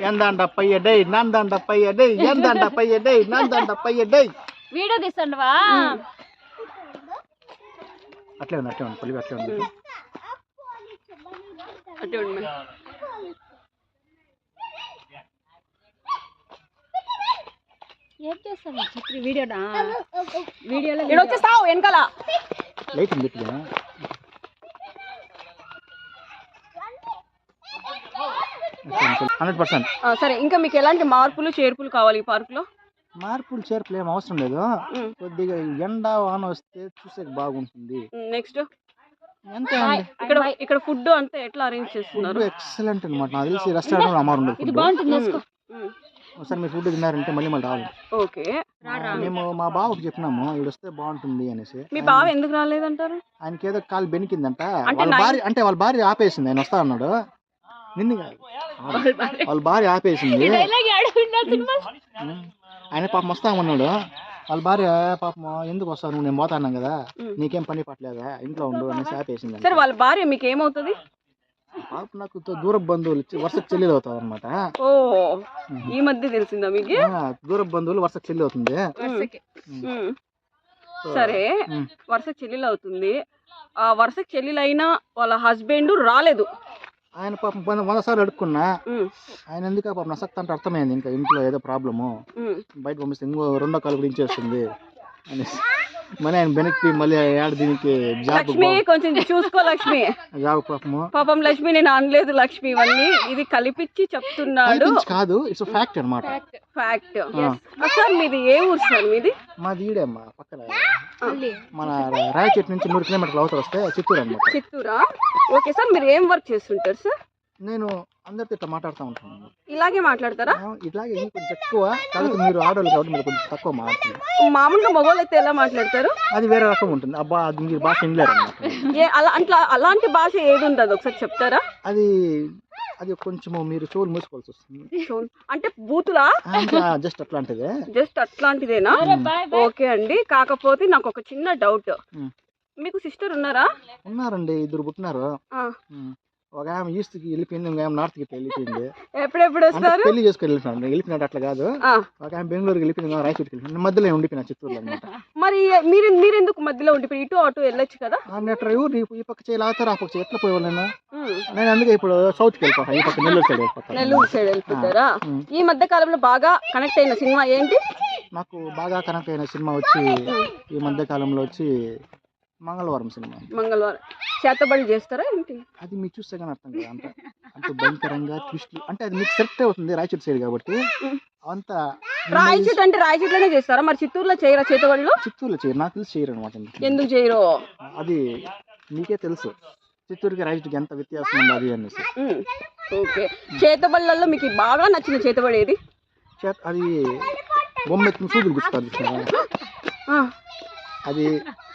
ఎందాండ పయ్య డై నందాండ పయ్య డై ఎందాండ పయ్య డై నందాండ పయ్య డై. వీడియో తీస్తుండవా అట్లే ఉంది అట్లే ఉంది పులివి అట్లే ఉంది. అట్టే ఉండి ఏం చేస్తాను చక్రి వీడియోనా? వీడియోలో ఇక్కడ వచ్చేస్తావు వెనకాల? లైట్ ఉంది హండ్రెడ్ పర్సెంట్. ఆ, సరే ఇంకా మీకు ఎలాంటి మార్పులు చేర్పులు కావాలి ఈ పార్కులో? మార్పులు చేర్పులు ఏం అవసరం లేదు. కొద్దిగా ఎండ వాన వస్తే చూసే బాగుంటుంది. నెక్స్ట్ అంతే అండి ఇక్కడ ఇక్కడ ఫుడ్ అంతా ఎట్లా అరేంజ్ చేస్తున్నారు? ఎక్సలెంట్ అనమాట నాకు తెలిసి రెస్టారెంట్ అమ్మారు ఉండదు ఇది బాగుంటుంది ఒకసారి మీరు ఫుడ్ తిన్నారంటే మళ్ళీ మళ్ళీ రావాలి. ఓకే. మేము మా బావకు చెప్పినాము ఈడు వస్తే బాగుంటుంది అనేసి. మీ బావ ఎందుకు రాలేదంటారు? ఆయనకి ఏదో కాలు బెనికిందంట. వాళ్ళ భార్య అంటే వాళ్ళ భార్య ఆపేసింది ఆయన వస్తా అన్నాడు. నిన్ను కాదు. వాళ్ళ భార్య ఆపేసింది. ఆయన పాపం వస్తామన్నాడు వాళ్ళ భార్య పాపం ఎందుకు వస్తావు నువ్వు? నేను పోతా అన్నాను కదా. నీకేం పని పట్టలేదా? ఇంట్లో ఉండు అనేసి ఆపేసింది సరే వాళ్ళ భార్య మీకు ఏమవుతుంది పాప నాకు తో- దూర బంధువులు వరుసకు చెల్లెలు అవుతావు అనమాట ఓ ఈ మధ్య తెలిసిందా మీకు? దూర బంధువులు వరుసకు చెల్లి అవుతుంది. సరే. వరుస చెల్లెలు అవుతుంది. ఆ వరుస చెల్లెలైనా వాళ్ళ హస్బెండ్ రాలేదు. ఆయన పాపం వంద వంద సార్లు అడుక్కున్నా ఆయన ఎందుకు పాపం నసక్త అంటే అర్థమైంది ఇంకా ఇంట్లో ఏదో ప్రాబ్లము. బయట పంపిస్తే ఇంకో రెండో కాలు గురించి వస్తుంది అనేసి. మళ్ళీ ఆయన వెనక్కి మళ్ళీ ఏడు దీనికి జాబ్ లక్ష్మి కొంచెం చూసుకో లక్ష్మి జాబ్ పాపము పాపం లక్ష్మి నేను అనలేదు లక్ష్మి ఇవన్నీ ఇది కలిపిచ్చి చెప్తున్నాడు కాదు ఇట్స్ ఫ్యాక్ట్ అన్నమాట ఫ్యాక్ట్ సార్ మీది ఏ ఊరు సార్ మీది మాది ఈడేమ్మా పక్కన మన రాయచెట్టు నుంచి నూరు కిలోమీటర్లు అవతల వస్తే చిత్తూరు అనమాట చిత్తూరా ఓకే సార్ మీరు ఏం వర్క్ చేస్తుంటారు సార్ నేను అందరితో ఇట్లా మాట్లాడుతూ ఉంటాను ఇలాగే మాట్లాడతారా? ఇంకా కొంచెం ఎక్కువ. కాకపోతే మీరు ఆడవాళ్ళు కాబట్టి మీరు కొంచెం తక్కువ మాట్లాడుతున్నారు మామూలుగా మగవాళ్ళు అయితే ఎలా మాట్లాడతారు? అది వేరే రకం ఉంటుంది. అబ్బా అది మీరు భాష వినలేరు ఏ అలా అట్లా అలాంటి భాష ఏది ఉంటుంది ఒకసారి చెప్తారా? అది అది కొంచెము మీరు చెవులు మూసుకోవాల్సి వస్తుంది. అంటే బూతులా? జస్ట్ అట్లాంటిదే. జస్ట్ అట్లాంటిదేనా? ఓకే అండి. కాకపోతే నాకు ఒక చిన్న డౌట్. మీకు సిస్టర్ ఉన్నారా? ఉన్నారండి. ఇద్దరు పుట్టినారు. ఒక ఆమె ఈస్ట్కి వెళ్ళిపోయింది ఇంకో ఆమె నార్త్కి వెళ్ళిపోయింది. ఎప్పుడెప్పుడు వస్తారు? పెళ్ళి చేసుకొని వెళ్ళిపోయినాడు వెళ్ళిపోయినట్టు అట్లా కాదు. ఒక ఆమె బెంగళూరుకి వెళ్ళిపోయింది రాయచూరుకి వెళ్ళిపోయింది. మధ్యలో ఉండిపోయినా చిత్తూరులో అనమాట మరి మీరు మీరెందుకు మధ్యలో ఉండిపోయి? ఇటు అటు వెళ్ళొచ్చు కదా? ఆ నెట్ డ్రైవ్ ఈ పక్క చేయి లాగుతారు ఆ పక్క ఎట్లా పోయేవాళ్ళు నేను? అందుకే ఇప్పుడు సౌత్కి వెళ్ళిపోతాను ఈ పక్క నెల్లూరు సైడ్ వెళ్ళిపోతాను నెల్లూరు సైడ్ వెళ్ళిపోతారా. ఈ మధ్య కాలంలో బాగా కనెక్ట్ అయిన సినిమా ఏంటి? నాకు బాగా కనెక్ట్ అయిన సినిమా వచ్చి ఈ మధ్య కాలంలో వచ్చి మంగళవారం సినిమా. మంగళవారం. చేతబడి చేస్తారా ఏంటి? అది మీకు చూస్తే కానీ అర్థం కదా అంత. అంత భయంకరంగా ట్విస్ట్లు అంటే అది మీకు సెట్ అవుతుంది రాయచూరు సైడ్ కాబట్టి. అంత రాయచీట్ అంటే రాయచీట్లోనే చేస్తారా? మరి చిత్తూరులో చేయరా చేతబడిలో? చిత్తూరులో చేయరు. నాకు తెలిసి చేయరు అనమాట ఎందుకు? చేయరు? అది మీకే తెలుసు. చిత్తూరుకి రాయచూరుకి ఎంత వ్యత్యాసం ఉంది అది అనేసి. ఓకే. చేతబడులలో మీకు బాగా నచ్చిన చేతబడి ఏది చేత- అది బొమ్మ సూదులు అది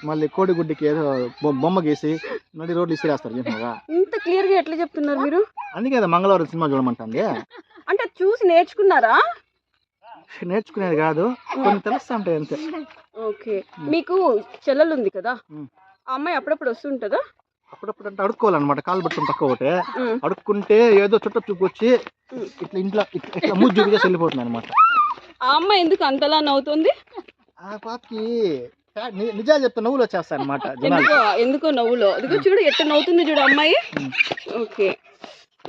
మళ్ళీ కోడిగుడ్డికి ఏదో బొమ్మ గీసి నడి రోడ్లు ఇసిరేస్తారు ఇంత క్లియర్గా ఎట్లా చెప్తున్నారు మీరు? అందుకే అది మంగళవారం సినిమా చూడమంటుంది. అంటే చూసి నేర్చుకున్నారా? నేర్చుకునేది కాదు కొన్ని తెలుస్తా ఉంటాయి అంతే. ఓకే. మీకు చెల్లెలు ఉంది కదా. ఆ అమ్మాయి అప్పుడప్పుడు వస్తుంటుందా? అప్పుడప్పుడు అంటే అడుక్కోవాలన్నమాట కాలు పట్టుకుని పక్క ఒకటి. అడుక్కుంటే ఏదో చుట్ట చూపు వచ్చి ఉమ్. ఇట్లా ఇంట్లో ఇట్లా ముజ్జు చూపించేసి వెళ్ళిపోతుంది అనమాట ఆ అమ్మాయి ఎందుకు అంతలా నవ్వుతుంది? ఆ పాపకి నిజాలు చెప్తే నవ్వులు వచ్చేస్తాయి అనమాట ఎందుకో ఎందుకో నవ్వులో? ఇదిగో చూడు ఎట్ట నవ్వుతుంది చూడు అమ్మాయి. ఓకే.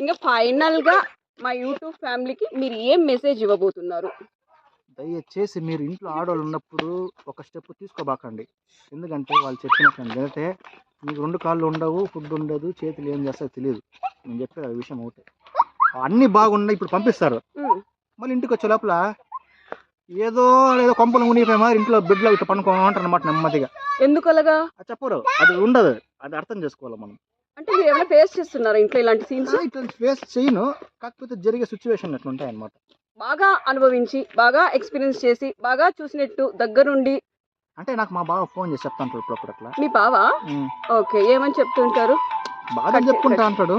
ఇంకా ఫైనల్గా మా యూట్యూబ్ ఫ్యామిలీకి మీరు ఏం మెసేజ్ ఇవ్వబోతున్నారు? దయచేసి మీరు ఇంట్లో ఆడవాళ్ళు ఉన్నప్పుడు ఒక స్టెప్ తీసుకోబాకండి. ఎందుకంటే వాళ్ళు చెప్పినట్టు ఎందుకంటే మీకు రెండు కాళ్ళు ఉండవు ఫుడ్ ఉండదు చేతులు ఏం చేస్తారో తెలియదు. నేను చెప్పేది ఆ విషయం ఒకటి. అన్నీ బాగున్నాయి ఇప్పుడు పంపిస్తారు. మళ్ళీ ఇంటికి వచ్చే లోపల ఏదో ఏదో కొంపలు మునిగిపోయి మరి ఇంట్లో బెడ్లో ఇట్లా పనుకోమంటారు అనమాట నెమ్మదిగా. ఎందుకు అలాగా? అది చెప్పరు. అది ఉండదు. అది అర్థం చేసుకోవాలి మనం. అంటే మీరు ఏమైనా ఫేస్ చేస్తున్నారా ఇంట్లో ఇలాంటి సీన్స్ ఇట్లాంటి ఫేస్ చేయను. కాకపోతే జరిగే సిచ్యువేషన్ అట్లా ఉంటాయి అనమాట బాగా అనుభవించి బాగా ఎక్స్పీరియన్స్ చేసి బాగా చూసినట్టు దగ్గరుండి. అంటే నాకు మా బావ ఫోన్ చేసి చెప్తాను ఇప్పుడు అట్లా. మీ బావా. ఓకే ఏమని చెప్తుంటారు? బాగా చెప్పుకుంటా అంటాడు.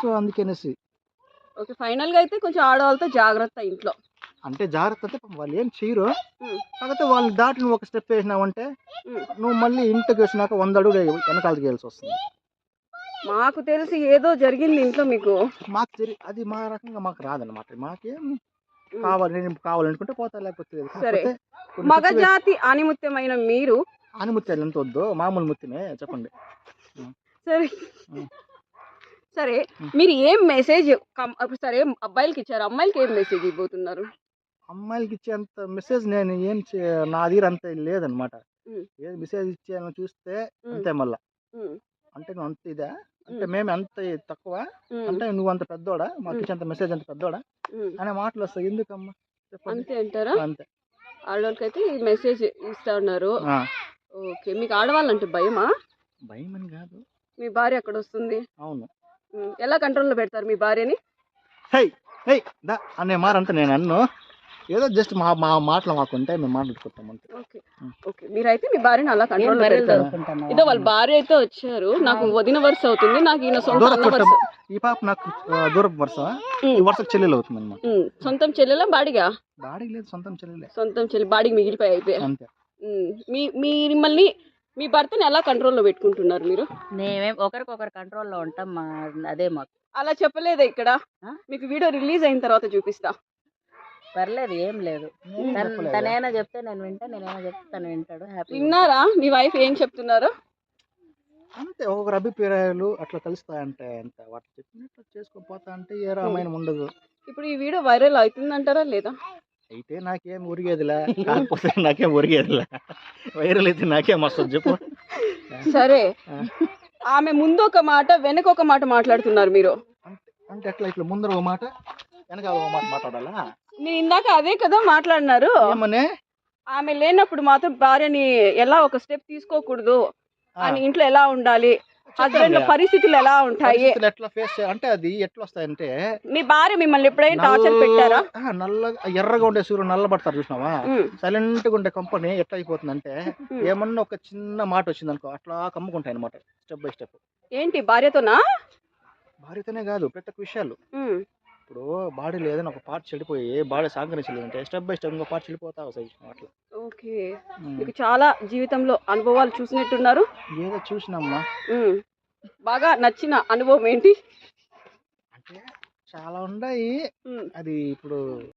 సో అందుకనేసి. ఓకే ఫైనల్గా అయితే కొంచెం ఆడవాళ్ళతో జాగ్రత్త ఇంట్లో. అంటే జాగ్రత్త అంటే వాళ్ళు ఏం చేయరు. కాకపోతే వాళ్ళని దాటి నువ్వు ఒక స్టెప్ వేసినావంటే. నువ్వు మళ్ళీ ఇంటికి వచ్చినాక వంద అడుగు వెనకాలకి వెళ్ళాల్సి వస్తుంది. మాకు తెలిసి ఏదో జరిగింది ఇంట్లో మీకు. మాకు తెలి అది మా రకంగా మాకు రాదన్నమాట. మాకేం కావాలి నేను కావాలనుకుంటే పోతా లేకపోతే. సరే. మగజాతి ఆనిముత్యమైన మీరు? ఆనిముత్యాలు ఎంత వద్దు మామూలు ముత్యమే చెప్పండి. సరే. సరే. మీరు ఏం మెసేజ్ సరే అబ్బాయిలకి ఇచ్చారు అమ్మాయిలకి ఏం మెసేజ్ ఇవ్వబోతున్నారు? అమ్మాయిలకి ఇచ్చేంత మెసేజ్ నేను ఏం చే- నా దగ్గర అంత లేదనమాట. ఏది మెసేజ్ ఇచ్చేయాలని చూస్తే. అంతే మళ్ళా. అంటే నువ్వు అంత ఇదా? అంటే. మేము అంత తక్కువ. అంటే నువ్వు అంత పెద్దోడా? మాకు. ఇచ్చేంత మెసేజ్ అంత పెద్దోడా. అనే మాటలు వస్తాయి ఎందుకమ్మా? చెప్పండి. అంతే అంటారా? అంతే. ఆడవాళ్ళకైతే ఈ మెసేజ్ ఇస్తా ఉన్నారు. ఆ, ఓకే. మీకు ఆడవాళ్ళంటే భయమా? భయం అని కాదు. మీ భార్య అక్కడ వస్తుంది అవును. ఎలా కంట్రోల్లో పెడతారు మీ భార్యని? హై హై దా! అనే మారంతా నేను అన్ను. ఏదో జస్ట్ మా మా మాటలు మాకుంటే మేము మాట్లాడుకుంటాం అంతే. ఓకే. ఓకే. మీరైతే మీ భార్యని అలా దొరుకుతుంటున్నావా? ఇదో వాళ్ళ భార్య అయితే వచ్చారు. నాకు వదిన వరుస అవుతుంది. నాకు ఈయన సొంత దూరం అన్న వరుస ఈ పాప నాకు ఆ, దూరపు వరుస. ఈ. వరుసకు చెల్లెలు అవుతుంది అనమాట. సొంతం చెల్లెలా? బాడిగా? బాడీ లేదు సొంతం చెల్లెలే. సొంతం చెల్లి బాడీకి మిగిలిపోయి అయితే అంతే. మీ మీ మిమ్మల్ని మీ భర్తని ఎలా కంట్రోల్లో పెట్టుకుంటున్నారు మీరు? మేమేం ఒకరికొకరు కంట్రోల్లో ఉంటాం మా అదే మాకు. అలా చెప్పలేదా ఇక్కడ? మీకు వీడియో రిలీజ్ అయిన తర్వాత చూపిస్తా. పర్లేదు ఏం లేదు. తనేనా చెప్తే నేను వింటా నేనేనా చెప్తే తను వింటాడు. హ్యాపీ విన్నారా? మీ వైఫ్ ఏం చెప్తున్నారు? అంతే ఒక్కొక్కరు అభిప్రాయాలు అట్లా కలుస్తాయంటే అంతే. వాటి చెప్పినట్లు చేసుకొని పోతా అంటే ఏ రామాయణం ఉండదు. ఇప్పుడు ఈ వీడియో వైరల్ అవుతుందంటారా లేదా? అయితే నాకేం ఉరిగేదిలా కాకపోతే నాకేం ఉరిగేదిలా వైరల్ అయితే నాకేం వస్తుంది చెప్పు. సరే. ఆమె ముందు ఒక మాట వెనక ఒక మాట మాట్లాడుతున్నారు మీరు. అంటే అంటే అట్లా ఇట్లా ముందర ఒక మాట వెనక ఒక మాట మాట్లాడాలా? నేను ఇందాక అదే కదా మాట్లాడినారు. ఏమనే? ఆమె లేనప్పుడు మాత్రం భార్యని ఎలా ఒక స్టెప్ తీసుకోకూడదు? అని ఇంట్లో ఎలా ఉండాలి? హస్బెండ్ పరిస్థితులు ఎలా ఉంటాయి? ఎట్లా ఫేస్ అంటే అది ఎట్లా వస్తాయంటే మీ భార్య మిమ్మల్ని ఎప్పుడైనా టార్చర్ పెట్టారా? నల్ల- ఎర్రగా ఉండే సూర్యుడు నల్లబడతారు చూసినావా? సైలెంట్గా ఉండే కంపెనీ ఎట్లా అయిపోతుందంటే ఉమ్. ఏమన్నా ఒక చిన్న మాట వచ్చింది అనుకో అట్లా కమ్ముకుంటాయి అనమాట స్టెప్ బై స్టెప్ ఏంటి భార్యతోనా? భార్యతోనే కాదు ప్రతి ఒక్క విషయాలు. ఇప్పుడు బాడీ లేదని ఒక పార్ట్ చెడిపోయి బాడీ సహకరించలేదంటే స్టెప్ బై స్టెప్ ఇంకో పార్ట్ చెడిపోతా వస్తాయి అట్లా ఓకే. మీకు చాలా జీవితంలో అనుభవాలు చూసినట్టున్నారు. ఏదో చూసినమ్మా. బాగా నచ్చిన అనుభవం ఏంటి? అంటే చాలా ఉన్నాయి. అది ఇప్పుడు